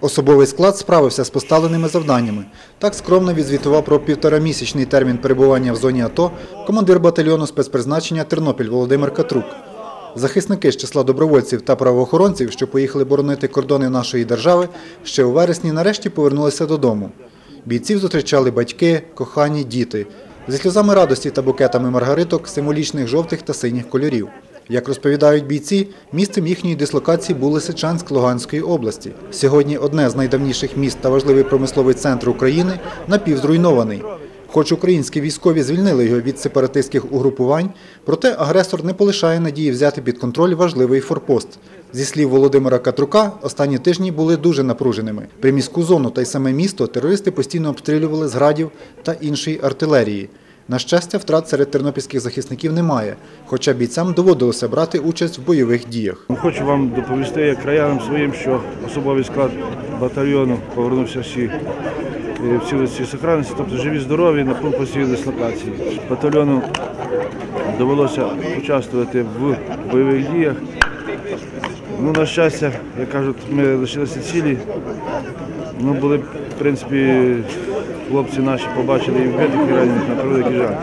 Особовий склад справився з поставленими завданнями. Так скромно відзвітував про півторамісячний термін перебування в зоні АТО командир батальйону спецпризначення Тернопіль Володимир Катрук. Захисники з числа добровольців та правоохоронців, що поїхали боронити кордони нашої держави, ще у вересні нарешті повернулися додому. Бійців зустрічали батьки, кохані, діти. Зі сльозами радості та букетами маргариток символічних жовтих та синіх кольорів. Як розповідають бійці, місцем їхньої дислокації був Лисичанськ Луганської області. Сьогодні одне з найдавніших міст та важливий промисловий центр України напівзруйнований. Хоч українські військові звільнили його від сепаратистських угрупувань, проте агресор не полишає надії взяти під контроль важливий форпост. Зі слів Володимира Катрука, останні тижні були дуже напруженими. Приміську зону та й саме місто терористи постійно обстрілювали з градів та іншої артилерії. На щастя, втрат серед тернопільських захисників немає, хоча бійцям доводилося брати участь в бойових діях. Хочу вам доповісти як краянам своїм, що особовий склад батальйону повернувся всі е, в цілості сохранності, тобто живі, здорові на пункт постійної дислокації. Батальйону довелося участвувати в бойових діях. Ну, на щастя, як кажуть, ми лишилися цілі. Ну, були, в принципі, хлопці наші побачили і вбитих і ранених на превеликий жаль.